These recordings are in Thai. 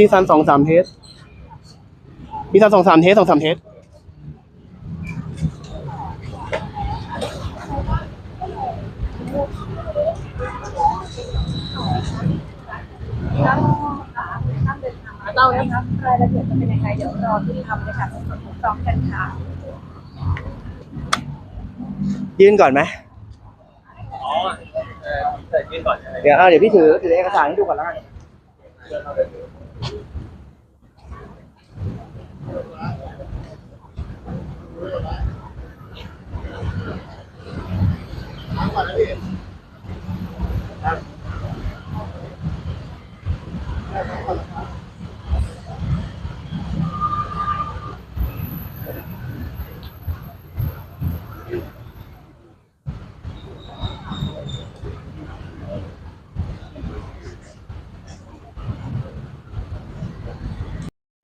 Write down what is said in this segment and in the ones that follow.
พี่ซันสองสามเทสพี่ซันสองสามเทสสองสามเทส เรานะคะรายละเอียดจะเป็นยังไงเดี๋ยวรอที่ทำเลยค่ะสดๆพร้อมกันค่ะ ยื่นก่อนไหมอ๋อเออแต่ยื่นก่อนใช่ไหมเดี๋ยวเอาเดี๋ยวพี่ถือถือเอกสารให้ดูก่อนแล้วกัน ค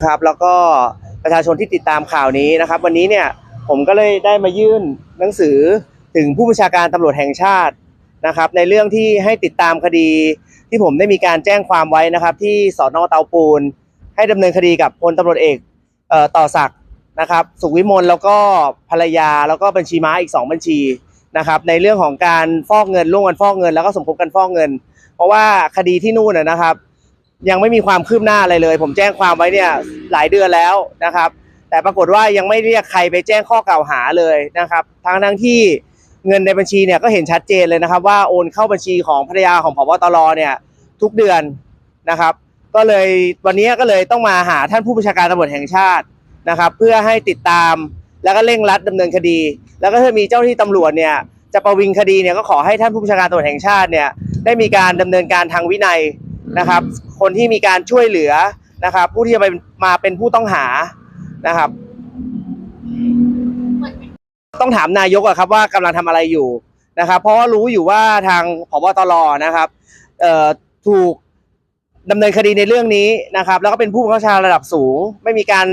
รับแล้วก็ ประชาชนที่ติดตามข่าวนี้นะครับ วันนี้เนี่ยผมก็เลยได้มายื่นหนังสือถึงผู้บัญชาการตำรวจแห่งชาตินะครับ ในเรื่องที่ให้ติดตามคดีที่ผมได้มีการแจ้งความไว้นะครับ ที่สอนอเตาปูน ให้ดำเนินคดีกับพลตำรวจเอกเอต่อศักดิ์นะครับ สุขวิมลแล้วก็ภรรยาแล้วก็บัญชีม้าอีก 2 บัญชีนะครับ ในเรื่องของการฟอกเงินร่วมกันฟอกเงิน แล้วก็สมคบกันฟอกเงิน เพราะว่าคดีที่นู่นนะครับ ยังไม่มีความคืบหน้าอะไรเลย ผมแจ้งความไว้เนี่ยหลายเดือนแล้วนะครับ แต่ปรากฏว่ายังไม่เรียกใครไปแจ้งข้อกล่าวหาเลยนะครับทั้งทั้งที่เงินในบัญชีเนี่ยก็เห็นชัดเจนเลยนะครับ ว่าโอนเข้าบัญชีของภรรยาของพบตรเนี่ยทุกเดือนนะครับ ก็เลยวันนี้ก็เลยต้องมาหาท่านผู้บัญชาการตำรวจแห่งชาตินะครับ เพื่อให้ติดตามแล้วก็เร่งรัดดำเนินคดี แล้วก็ถ้ามีเจ้าหน้าที่ตำรวจเนี่ยจะประวิงคดีเนี่ยก็ขอให้ท่านผู้บัญชาการตำรวจแห่งชาติเนี่ยได้มีการดำเนินการทางวินัย นะครับ คนที่มีการช่วยเหลือนะครับ ผู้ที่จะไปมาเป็นผู้ต้องหานะครับ ต้องถามนายกอะครับว่ากำลังทำอะไรอยู่นะครับ เพราะว่ารู้อยู่ว่าทางผบตรนะครับเอ่อถูกดำเนินคดีในเรื่องนี้นะครับ แล้วก็เป็นผู้บังคับบัญชาระดับสูง ไม่มีการ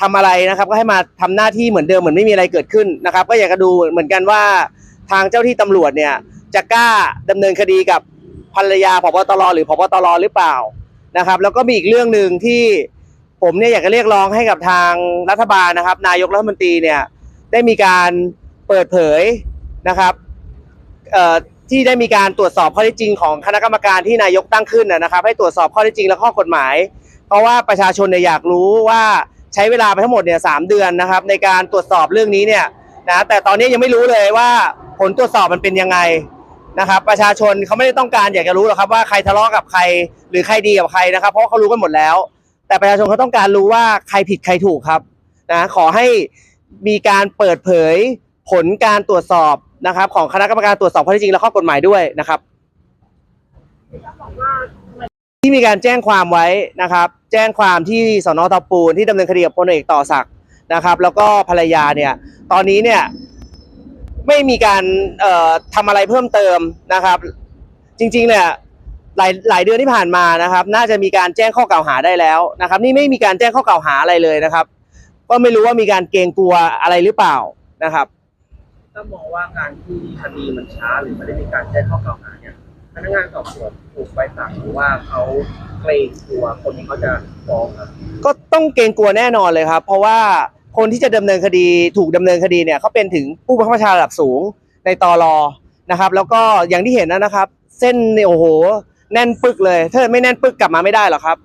ทำอะไรนะครับ ก็ให้มาทำหน้าที่เหมือนเดิมเหมือนไม่มีอะไรเกิดขึ้นนะครับ ก็อยากจะดูเหมือนกันว่าทางเจ้าที่ตำรวจเนี่ยจะกล้าดำเนินคดีกับ ภรรยาผบตรหรือผบตรหรือเปล่านะครับ แล้วก็มีอีกเรื่องหนึ่งที่ผมเนี่ยอยากจะเรียกร้องให้กับทางรัฐบาลนะครับ นายกรัฐมนตรีเนี่ยได้มีการเปิดเผยนะครับที่ได้มีการตรวจสอบข้อเท็จจริงของคณะกรรมการที่นายกตั้งขึ้นนะนะครับ ให้ตรวจสอบข้อเท็จจริงและข้อกฎหมาย เพราะว่าประชาชนเนี่ยอยากรู้ว่าใช้เวลาไปทั้งหมดเนี่ยสามเดือนนะครับ ในการตรวจสอบเรื่องนี้เนี่ยนะแต่ตอนนี้ยังไม่รู้เลยว่าผลตรวจสอบมันเป็นยังไง นะครับประชาชนเขาไม่ได้ต้องการอยากจะรู้หรอกครับว่าใครทะเลาะกับใครหรือใครดีกับใครนะครับ เพราะเขารู้กันหมดแล้ว แต่ประชาชนเขาต้องการรู้ว่าใครผิดใครถูกครับนะขอให้มีการเปิดเผยผลการตรวจสอบนะครับ ของคณะกรรมการตรวจสอบข้อเท็จจริงและข้อกฎหมายด้วยนะครับ ที่มีการแจ้งความไว้นะครับ แจ้งความที่สนตะปูนที่ดำเนินคดีกับพลเอกต่อศักดิ์นะครับ แล้วก็ภรรยาเนี่ย ตอนนี้เนี่ย ไม่มีการเอ่อทำอะไรเพิ่มเติมนะครับ จริงๆเนี่ยหลายหลายเดือนที่ผ่านมานะครับ น่าจะมีการแจ้งข้อกล่าวหาได้แล้วนะครับ นี่ไม่มีการแจ้งข้อกล่าวหาอะไรเลยนะครับ ก็ไม่รู้ว่ามีการเกรงกลัวอะไรหรือเปล่านะครับถ้ามองว่าการที่คดีมันช้าหรือไม่ได้มีการแจ้งข้อกล่าวหาเนี่ยพนักงานสอบสวนถูกใบสั่งหรือว่าเขาเกรงกลัวคนที่เขาจะฟ้องครับก็ต้องเกรงกลัวแน่นอนเลยครับ เพราะว่า คนที่จะดำเนินคดีถูกดำเนินคดีเนี่ยเขาเป็นถึงผู้บังคับบัญชาระดับสูงในตอรอนะครับ แล้วก็อย่างที่เห็นนะครับ เส้นเนี่ยโอ้โห แน่นปึกเลยถ้าไม่แน่นปึกกลับมาไม่ได้หรอกครับ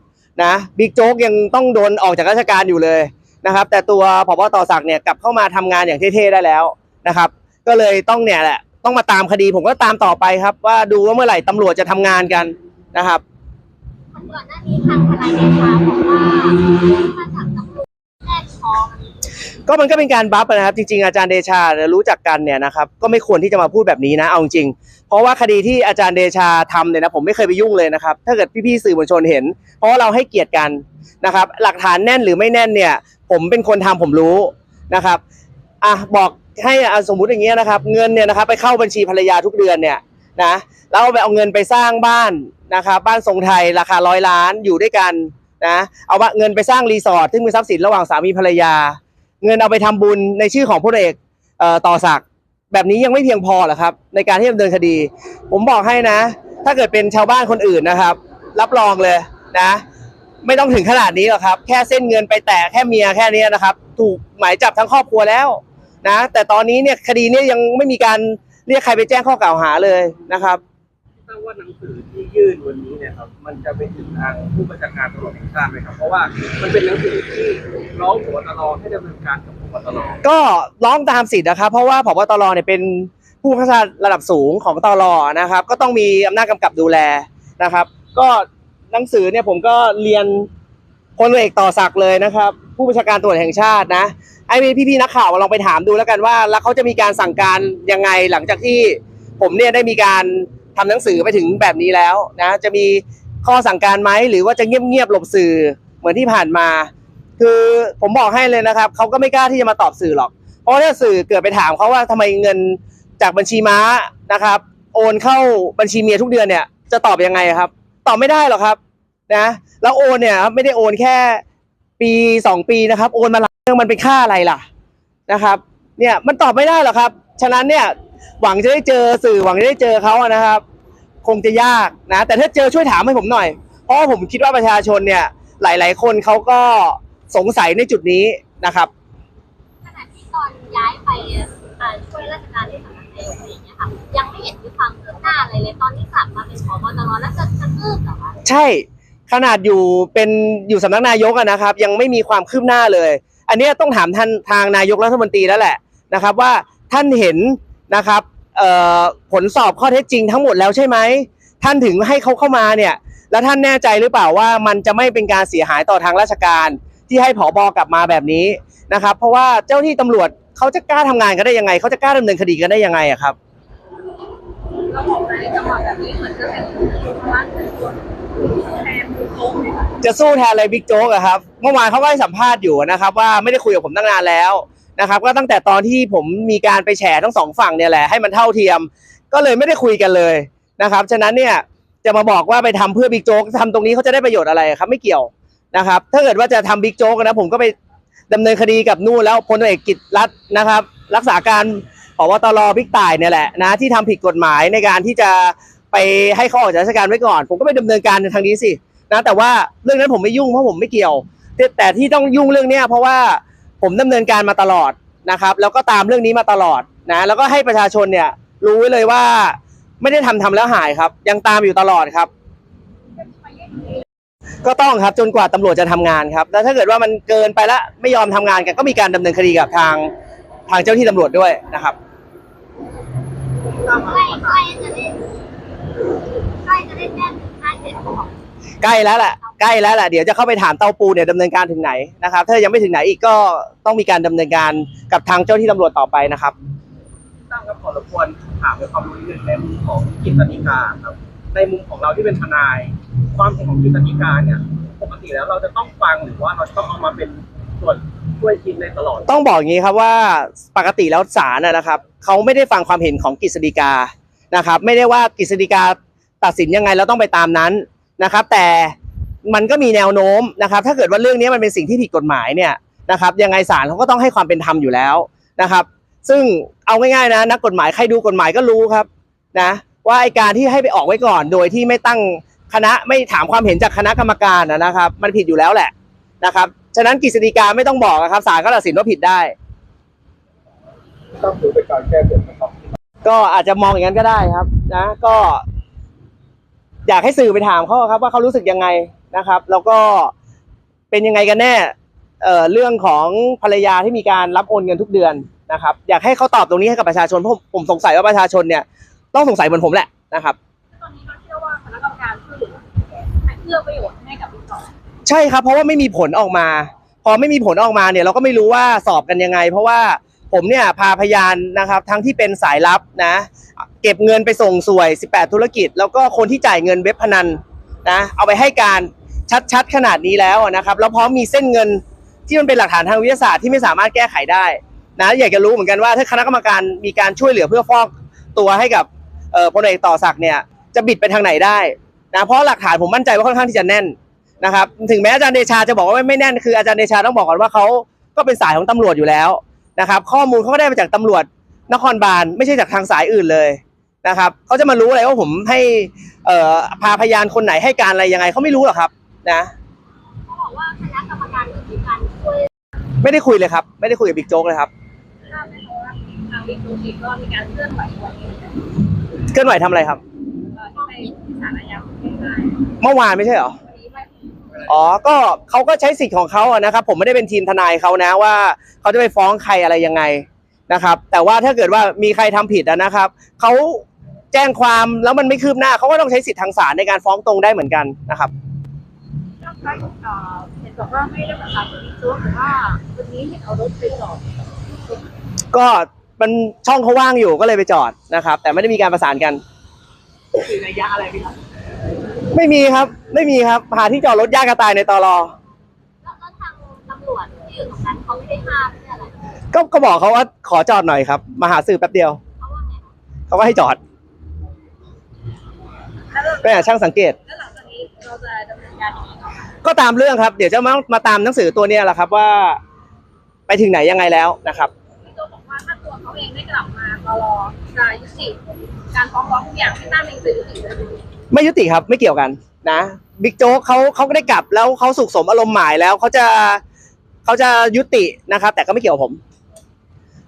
นะบิ๊กโจ๊กยังต้องโดนออกจากราชการอยู่เลยนะครับ แต่ตัวผบต่อศักดิ์เนี่ยกลับเข้ามาทำงานอย่างเท่ๆได้แล้วนะครับ ก็เลยต้องเนี่ยแหละต้องมาตามคดีผมก็ตามต่อไปครับ ว่าดูว่าเมื่อไหร่ตำรวจจะทำงานกันนะครับก่อนหน้านี้ทางทนายเดชาบอกว่ามาจากตำรวจแร ก็มันก็เป็นการบัฟนะครับ จริงๆอาจารย์เดชารู้จักกันเนี่ยนะครับก็ไม่ควรที่จะมาพูดแบบนี้นะเอาจริง เพราะว่าคดีที่อาจารย์เดชาทำเนี่ยนะผมไม่เคยไปยุ่งเลยนะครับ ถ้าเกิดพี่ๆสื่อมวลชนเห็น เพราะเราให้เกียรติกันนะครับ หลักฐานแน่นหรือไม่แน่นเนี่ย ผมเป็นคนทำผมรู้นะครับอะบอกให้อสมมุติอย่างเงี้ยนะครับ เงินเนี่ยนะครับไปเข้าบัญชีภรรยาทุกเดือนเนี่ยนะแล้วเอาไปเอาเงินไปสร้างบ้านนะครับบ้านทรงไทยราคาร้อยล้านอยู่ด้วยกัน นะเอาเงินไปสร้างรีสอร์ทซึ่งเป็นทรัพย์สินระหว่างสามีภรรยา เงินเอาไปทำบุญในชื่อของพลเอกเอ่อต่อศักดิ์แบบนี้ยังไม่เพียงพอหรอครับ ในการที่ดำเนินคดี ผมบอกให้นะ ถ้าเกิดเป็นชาวบ้านคนอื่นนะครับ รับรองเลยนะ ไม่ต้องถึงขนาดนี้หรอกครับ แค่เส้นเงินไปแตะแค่เมียแค่นี้นะครับ ถูกหมายจับทั้งครอบครัวแล้วนะ แต่ตอนนี้เนี่ยคดีเนี้ยังไม่มีการเรียกใครไปแจ้งข้อกล่าวหาเลยนะครับ ทราบว่าหนังสือที่ยื่นวันนี้เนี่ยครับมันจะไปถึงทางผู้บัญชาการตำรวจแห่งชาติไหมครับเพราะว่ามันเป็นหนังสือที่ร้องหัวตลอให้ดำเนินการกับหัวตลอก็ร้องตามสิทธิ์นะครับ เพราะว่าผบตรเนี่ยเป็นผู้ข้าราชาระดับสูงของตรนะครับ ก็ต้องมีอำนาจกำกับดูแลนะครับ ก็หนังสือเนี่ยผมก็เรียนพลเอกต่อศักดิ์เลยนะครับ ผู้บัญชาการตำรวจแห่งชาตินะให้พี่ๆนักข่าวลองไปถามดูแล้วกันว่า แล้วเขาจะมีการสั่งการยังไงหลังจากที่ผมเนี่ยได้มีการ ทำหนังสือไปถึงแบบนี้แล้วนะ จะมีข้อสั่งการไหมหรือว่าจะเงียบๆหลบสื่อเหมือนที่ผ่านมา คือผมบอกให้เลยนะครับเขาก็ไม่กล้าที่จะมาตอบสื่อหรอก เพราะถ้าสื่อเกิดไปถามเขาว่าทำไมเงินจากบัญชีม้านะครับ โอนเข้าบัญชีเมียทุกเดือนเนี่ยจะตอบยังไงครับ ตอบไม่ได้หรอกครับนะแล้วโอนเนี่ยครับไม่ได้โอนแค่ปีสองปีนะครับ โอนมาหลายเรื่องมันเป็นค่าอะไรล่ะนะครับ เนี่ยมันตอบไม่ได้หรอกครับ ฉะนั้นเนี่ย หวังจะได้เจอสื่อหวังจะได้เจอเขาอะนะครับ คงจะยากนะ แต่ถ้าเจอช่วยถามให้ผมหน่อย เพราะว่าผมคิดว่าประชาชนเนี่ยหลาย ๆ คนเขาก็สงสัยในจุดนี้นะครับขณะที่ตอนย้ายไปอ่าช่วยราชการที่สำนักนายกอะไรอย่างเงี้ยค่ะยังไม่เห็นมีความคืบหน้าอะไรเลยตอนนี้กลับมาเป็นผบตรแล้วจะจะคืบเหรอคะใช่ขนาดอยู่เป็นอยู่สำนักนายกอะนะครับ ยังไม่มีความคืบหน้าเลย อันเนี้ยต้องถามท่านทางนายกรัฐมนตรีแล้วแหละนะครับ ว่าท่านเห็น นะครับผลสอบข้อเท็จจริงทั้งหมดแล้วใช่ไหมท่านถึงให้เขาเข้ามาเนี่ยแล้วท่านแน่ใจหรือเปล่าว่ามันจะไม่เป็นการเสียหายต่อทางราชการ ที่ให้ผอบกลับมาแบบนี้นะครับ เพราะว่าเจ้าที่ตำรวจเขาจะกล้าทำงานกันได้ยังไงเขาจะกล้าดำเนินคดีกันได้ยังไงอะครับราบอกในจังหวะแบบนี้เหมือนจะเป็นร้านเป็นคนแทนมือโค้งเลยค่ะจะสู้แทนอะไรบิ๊กโจ๊กอะครับ เมื่อวานเขาก็ให้สัมภาษณ์อยู่นะครับ ว่าไม่ได้คุยกับผมตั้งนานแล้ว นะครับก็ตั้งแต่ตอนที่ผมมีการไปแฉทั้งสองฝั่งเนี่ยแหละให้มันเท่าเทียม ก็เลยไม่ได้คุยกันเลยนะครับฉะนั้นเนี่ยจะมาบอกว่าไปทำเพื่อบิ๊กโจ๊กทำตรงนี้เขาจะได้ประโยชน์อะไรครับไม่เกี่ยวนะครับ ถ้าเกิดว่าจะทำบิ๊กโจ๊กนะผมก็ไปดำเนินคดีกับนู่นแล้วพลตำรวจเอกกิจรัตนะครับ รักษาการผบตรบิ๊กต่ายเนี่ยแหละนะที่ทำผิดกฎหมายในการที่จะไปให้เขาออกจากราชการไว้ก่อน ผมก็ไปดำเนินการในทางนี้สินะแต่ว่าเรื่องนั้นผมไม่ยุ่งเพราะผมไม่เกี่ยว แต่ที่ต้องยุ่งเรื่องเนี้ยเพราะว่า ผมดำเนินการมาตลอดนะครับ แล้วก็ตามเรื่องนี้มาตลอดนะแล้วก็ให้ประชาชนเนี่ยรู้ไว้เลยว่าไม่ได้ทำทำแล้วหายครับ ยังตามอยู่ตลอดครับ ก็ต้องครับจนกว่าตำรวจจะทำงานครับ แล้วถ้าเกิดว่ามันเกินไปแล้วไม่ยอมทำงานกันก็มีการดำเนินคดีกับทางทางเจ้าหน้าที่ตำรวจด้วยนะครับใกล้ใกล้จะได้ใกล้จะได้แจ้งถึงห้าเจ็ดของ ใกล้แล้วแหละใกล้แล้วแหละเดี๋ยวจะเข้าไปถามเตาปูเนี่ยดำเนินการถึงไหนนะครับถ้ายังไม่ถึงไหนอีกก็ต้องมีการดำเนินการกับทางเจ้าหน้าที่ตำรวจต่อไปนะครับตั้งครับขอรบกวนถามในความรู้นิดนึงในมุมของกิจติกาครับในมุมของเราที่เป็นทนาย ความเห็นของกิจติกาเนี่ยปกติแล้วเราจะต้องฟังหรือว่าเราจะต้องเอามาเป็นส่วนช่วยคิดในตลอด ต้องบอกอย่างนี้ครับว่าปกติแล้วศาลนะนะครับเขาไม่ได้ฟังความเห็นของกฤษฎีกานะครับ ไม่ได้ว่ากฤษฎีกาตัดสินยังไงเราต้องไปตามนั้น นะครับ แต่มันก็มีแนวโน้มนะครับ ถ้าเกิดว่าเรื่องนี้มันเป็นสิ่งที่ผิดกฎหมายเนี่ยนะครับยังไงศาลเขาก็ต้องให้ความเป็นธรรมอยู่แล้วนะครับ ซึ่งเอาง่ายๆนะนักกฎหมายใครดูกฎหมายก็รู้ครับนะว่าไอการที่ให้ไปออกไว้ก่อน โดยที่ไม่ตั้งคณะไม่ถามความเห็นจากคณะกรรมการนะนะครับ มันผิดอยู่แล้วแหละนะครับฉะนั้นกฤษฎีกาไม่ต้องบอกนะครับศาลก็ตัดสินว่าผิดได้ต้องถือเป็นการแก้ตัวนะครับก็อาจจะมองอย่างนั้นก็ได้ครับนะ ก็ อยากให้สื่อไปถามเขาครับว่าเขารู้สึกยังไงนะครับ แล้วก็เป็นยังไงกันแน่เอ่อเรื่องของภรรยาที่มีการรับโอนเงินทุกเดือนนะครับ อยากให้เขาตอบตรงนี้ให้กับประชาชนเพราะผมสงสัยว่าประชาชนเนี่ยต้องสงสัยเหมือนผมแหละนะครับตอนนี้เราเชื่อว่าคณะกรรมการช่วยเหลือเอื้อประโยชน์ให้กับบิ๊กต่อใช่ครับ เพราะว่าไม่มีผลออกมา พอไม่มีผลออกมาเนี่ยเราก็ไม่รู้ว่าสอบกันยังไง เพราะว่า ผมเนี่ยพาพยานนะครับ ทั้งที่เป็นสายลับนะ เก็บเงินไปส่งสวย 18 ธุรกิจ แล้วก็คนที่จ่ายเงินเว็บพนันนะเอาไปให้การชัดๆขนาดนี้แล้วนะครับ แล้วพร้อมมีเส้นเงินที่มันเป็นหลักฐานทางวิทยาศาสตร์ที่ไม่สามารถแก้ไขได้นะอยากจะรู้เหมือนกันว่าถ้าคณะกรรมการมีการช่วยเหลือเพื่อฟอกตัวให้กับพลเอกต่อศักดิ์เนี่ยจะบิดไปทางไหนได้นะเพราะหลักฐานผมมั่นใจว่าค่อนข้างที่จะแน่นนะครับ ถึงแม้อาจารย์เดชาจะบอกว่าไม่แน่นคืออาจารย์เดชาต้องบอกก่อนว่าเขาก็เป็นสายของตำรวจอยู่แล้ว นะครับ ข้อมูลเขาก็ได้มาจากตำรวจนครบาลไม่ใช่จากทางสายอื่นเลยนะครับเขาจะมารู้อะไรว่าผมให้เอ่อพาพยานคนไหนให้การอะไรยังไงเขาไม่รู้หรอกครับ นะบอกว่าคณะกรรมการมีการช่วยไม่ได้คุยเลยครับ ไม่ได้คุยกับบิ๊กโจ๊กเลยครับทราบไหมคะว่าทางบิ๊กโจ๊กเองก็มีการเคลื่อนไหววันนี้เคลื่อนไหวทำอะไรครับเอ่อที่ไปศาลอาญาของไทยเมื่อวานไม่ใช่เหรอวันนี้ไม่ อ๋อ ก็เขาก็ใช้สิทธิ์ของเขาอะนะครับ ผมไม่ได้เป็นทีมทนายเขานะว่าเขาจะไปฟ้องใครอะไรยังไงนะครับ แต่ว่าถ้าเกิดว่ามีใครทำผิดอะนะครับเขาแจ้งความแล้วมันไม่คืบหน้าเขาก็ต้องใช้สิทธิ์ทางศาลในการฟ้องตรงได้เหมือนกันนะครับท่านคะเอ่อเห็นบอกว่าไม่ได้ประสานกับบิ๊กโจ๊กแต่ว่าวันนี้เห็นเอารถไปจอดก็มันช่องเขาว่างอยู่ก็เลยไปจอดนะครับ แต่ไม่ได้มีการประสานกันคือระยะอะไรพี่ครับ ไม่มีครับ ไม่มีครับ หาที่จอดรถยากกระตายในตอรอแล้วแล้วทางตำรวจที่อยู่ตรงนั้นเขาไม่ได้ห้ามไม่ได้อะไรก็ก็บอกเขาว่าขอจอดหน่อยครับ มาหาสื่อแป๊บเดียว เขาว่าไงคะเขาก็ให้จอดแล้วเราแม่ช่างสังเกต แล้วหลังจากนี้เราจะดำเนินการยังไงต่อคะก็ตามเรื่องครับ เดี๋ยวจะมามาตามหนังสือตัวเนี้ยแหละครับว่า ไปถึงไหนยังไงแล้วนะครับบิ๊กโจ๊กบอกว่าถ้าตัวเขาเองได้กลับมาตลอจะยุติการฟ้องร้องทุกอย่างให้ตั้งเป็นสื่อยุติเลย ไม่ยุติครับไม่เกี่ยวกันนะบิ๊กโจ๊กเขาเขาก็ได้กลับแล้วเขาสุขสมอารมณ์หมายแล้วเขาจะเขาจะยุตินะครับ แต่ก็ไม่เกี่ยวกับผม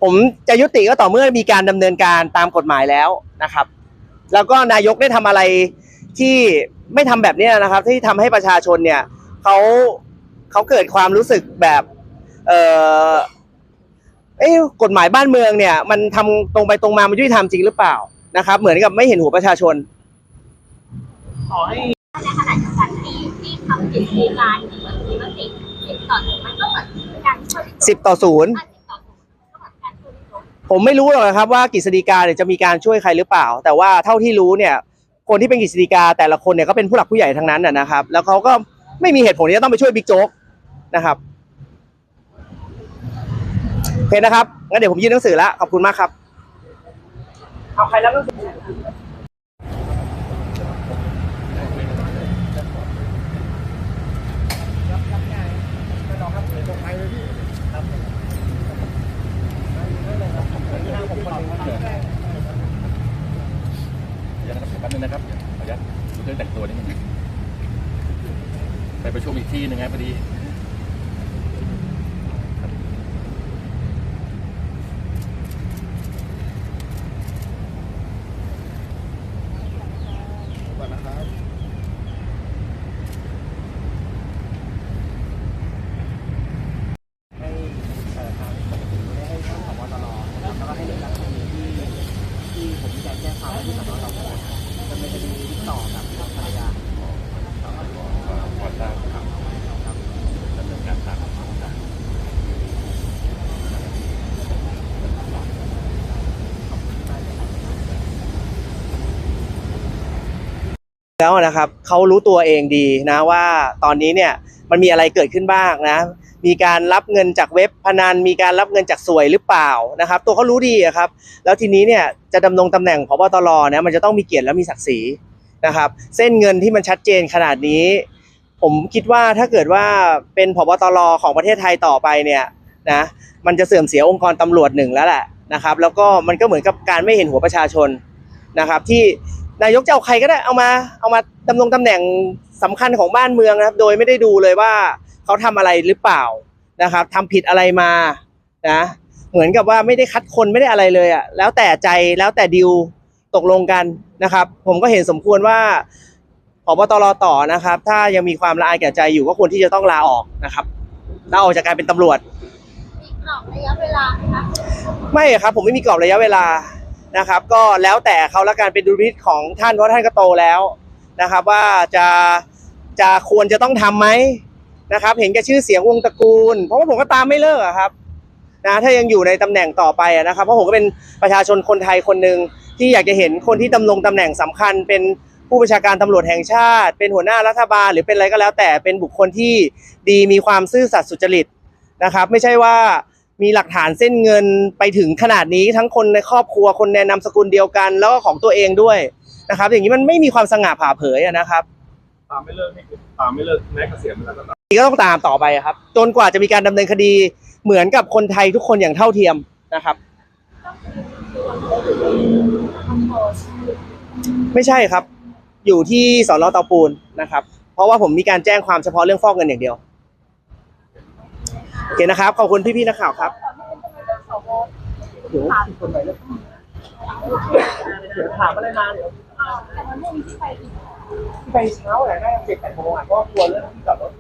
ผมจะยุติก็ต่อเมื่อมีการดำเนินการตามกฎหมายแล้วนะครับ แล้วก็นายกได้ทำอะไรที่ไม่ทำแบบนี้นะครับ ที่ทำให้ประชาชนเนี่ยเขาเขาเกิดความรู้สึกแบบเออเอ้กฎหมายบ้านเมืองเนี่ย มันทำตรงไปตรงมามันยุติธรรมจริงหรือเปล่านะครับ เหมือนกับไม่เห็นหัวประชาชน ขอให้ในขณะเดียวกันที่ที่ทำผิดมีการเหมือนมีมติสิบต่อหนึ่งมันก็เหมือนการช่วยสิบต่อศูนย์สิบต่อหนึ่งก็เหมือนการช่วยพี่โจ๊กผมไม่รู้หรอกนะครับว่ากฤษฎีกาเนี่ยจะมีการช่วยใครหรือเปล่า แต่ว่าเท่าที่รู้เนี่ย คนที่เป็นกฤษฎีกาแต่ละคนเนี่ยก็เป็นผู้หลักผู้ใหญ่ทั้งนั้นนะนะครับ แล้วเขาก็ไม่มีเหตุผลที่จะต้องไปช่วยบิ๊กโจ๊กนะครับโอเคนะครับงั้นเดี๋ยวผมยื่นหนังสือแล้วขอบคุณมากครับเอาใครรับหนังสือ เดี๋ยวนะครับแป๊บนึงนะครับขออนุญาตดูเครื่องแต่งตัวนิดนึงไปประชุมอีกที่หนึ่งครับพอดี ให้เอ่อทางได้ให้ท่านผบตรนะครับแล้วก็ให้เด็กรักคดีที่ที่ผมมีการแจ้งความไว้ที่สนเราโพธิ์ดำเนินคดีติดต่อกับภรรยา พอทราบครับดำเนินการตามขั้นตอน แล้วนะครับเขารู้ตัวเองดีนะว่าตอนนี้เนี่ยมันมีอะไรเกิดขึ้นบ้างนะ มีการรับเงินจากเว็บพนันมีการรับเงินจากสวยหรือเปล่านะครับ ตัวเขารู้ดีครับ แล้วทีนี้เนี่ยจะดำรงตำแหน่งพบตรนะมันจะต้องมีเกียรติและมีศักดิ์ศรีนะครับ เส้นเงินที่มันชัดเจนขนาดนี้ ผมคิดว่าถ้าเกิดว่าเป็นพบตรของประเทศไทยต่อไปเนี่ยนะมันจะเสื่อมเสียองค์กรตำรวจหนึ่งแล้วแหละนะครับ แล้วก็มันก็เหมือนกับการไม่เห็นหัวประชาชนนะครับ ที่ นายกจะเอาใครก็ได้เอามาเอามาดำรงตำแหน่งสำคัญของบ้านเมืองนะครับ โดยไม่ได้ดูเลยว่าเขาทำอะไรหรือเปล่านะครับทำผิดอะไรมานะเหมือนกับว่าไม่ได้คัดคนไม่ได้อะไรเลยอะแล้วแต่ใจแล้วแต่ดิวตกลงกันนะครับ ผมก็เห็นสมควรว่าผบตรต่อนะครับ ถ้ายังมีความละอายแก่ใจอยู่ก็ควรที่จะต้องลาออกนะครับลาออกจากการเป็นตำรวจมีกรอบระยะเวลาไหมคะไม่ครับผมไม่มีกรอบระยะเวลา นะครับ ก็แล้วแต่เขาละการเป็นดุลพินิจของท่านเพราะท่านก็โตแล้วนะครับ ว่าจะจะควรจะต้องทำไหมนะครับ เห็นแก่ชื่อเสียงวงตระกูล เพราะว่าผมก็ตามไม่เลิกอะครับนะถ้ายังอยู่ในตำแหน่งต่อไปนะครับเพราะผมก็เป็นประชาชนคนไทยคนหนึ่งที่อยากจะเห็นคนที่ดำรงตำแหน่งสำคัญ เป็นผู้บัญชาการตำรวจแห่งชาติ เป็นหัวหน้ารัฐบาล หรือเป็นอะไรก็แล้วแต่เป็นบุคคลที่ดีมีความซื่อสัตย์สุจริตนะครับ ไม่ใช่ว่า มีหลักฐานเส้นเงินไปถึงขนาดนี้ทั้งคนในครอบครัวคนในนามสกุลเดียวกัน แล้วก็ของตัวเองด้วยนะครับ อย่างนี้มันไม่มีความสง่าผ่าเผยอะนะครับตามไม่เลิกนี่คือตามไม่เลิกแม้เกษียณแล้วก็ตามก็ต้องตามต่อไปอะครับ จนกว่าจะมีการดำเนินคดีเหมือนกับคนไทยทุกคนอย่างเท่าเทียมนะครับ ไม่ใช่ครับ อยู่ที่สอนอเตาปูนนะครับ เพราะว่าผมมีการแจ้งความเฉพาะเรื่องฟอกเงินอย่างเดียวโอเคนะครับ ขอบคุณพี่ๆนักข่าวครับเดี๋ยวคนไหนเลือกเดี๋ยวถามอะไรมาเดี๋ยวที่ไปเช้าแหละได้เจ็ดแปดโมงอะเพราะว่ากลัวเรื่องที่จอดรถ